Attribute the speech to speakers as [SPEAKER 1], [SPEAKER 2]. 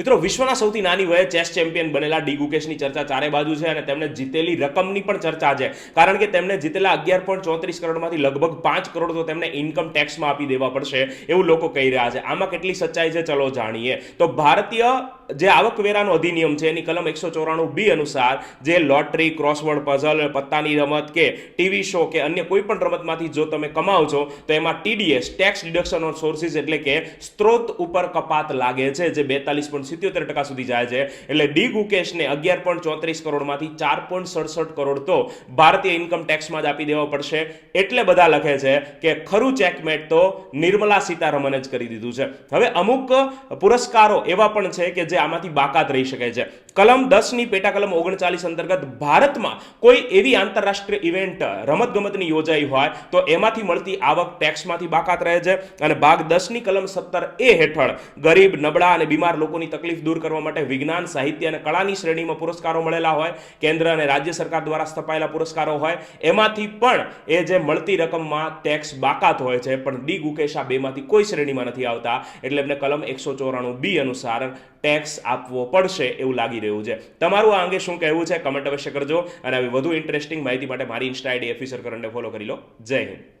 [SPEAKER 1] મિત્રો, વિશ્વના સૌથી નાની વયે ચેસ ચેમ્પિયન બનેલા ડી ગુકેશની ચર્ચા ચારે બાજુ છે અને તેમણે જીતેલી રકમની પણ ચર્ચા છે. કારણ કે તેમને જીતેલા અગિયાર પોઈન્ટ ચોત્રીસ કરોડમાંથી લગભગ પાંચ કરોડ તો તેમને ઇન્કમ ટેક્સમાં આપી દેવા પડશે એવું લોકો કહી રહ્યા છે. આમાં કેટલી સચ્ચાઈ છે ચલો જાણીએ. તો ભારતીય જે આવકવેરાનો અધિનિયમ છે, એની કલમ એકસો ચોરાણું બી અનુસાર જે લોટરી, ક્રોસવર્ડ પઝલ, પત્તાની રમત કે ટીવી શો કે અન્ય કોઈ પણ રમતમાંથી જો તમે કમાઓ છો, તો એમાં TDS tax deduction on sources એટલે કે સ્ત્રોત ઉપર કપાત લાગે છે, જે બેતાલીસ સિત્યોતેર ટકા સુધી જાય છે. એટલે ડી ગુકેશને અગિયાર પોઈન્ટ ચોત્રીસ કરોડમાંથી ચાર પોઈન્ટ સડસઠ કરોડ તો ભારતીય ઇન્કમ ટેક્સમાં જ આપી દેવો પડશે. એટલે બધા લખે છે કે ખરું ચેકમેટ તો નિર્મલા સીતારમણે જ કરી દીધું છે. હવે અમુક પુરસ્કારો એવા પણ છે કે જે આમાંથી બાકાત રહી શકે છે. કલમ દસની પેટા કલમ ઓગણચાલીસ અંતર્ગત ભારતમાં કોઈ એવી આંતરરાષ્ટ્રીય ઇવેન્ટ રમતગમતની યોજાઈ હોય તો એમાંથી મળતી આવક ટેક્સમાંથી બાકાત રહે છે. અને ભાગ દસની કલમ સત્તર એ હેઠળ ગરીબ, નબળા અને બીમાર લોકોની તકલીફ દૂર કરવા માટે વિજ્ઞાન, સાહિત્ય અને કળાની શ્રેણીમાં પુરસ્કારો મળેલા હોય, કેન્દ્ર અને રાજ્ય સરકાર દ્વારા સ્થપાયેલા પુરસ્કારો હોય, એમાંથી પણ એ જે મળતી રકમમાં ટેક્સ બાકાત હોય છે, પણ ડી ગુકેશા બેમાંથી કોઈ શ્રેણીમાં નથી આવતા, એટલે એમને કલમ એકસો ચોરાણું બી અનુસાર ટેક્સ આપવો પડશે એવું લાગી રહ્યું છે. તમારું આ અંગે શું કહેવું છે? કમેન્ટ અવશ્ય કરજો. અને આવી વધુ ઇન્ટરેસ્ટિંગ માહિતી માટે મારી ઇન્સ્ટા આઈડી એફિસર કરંટને ફોલો કરી લો. જય હિન્દ.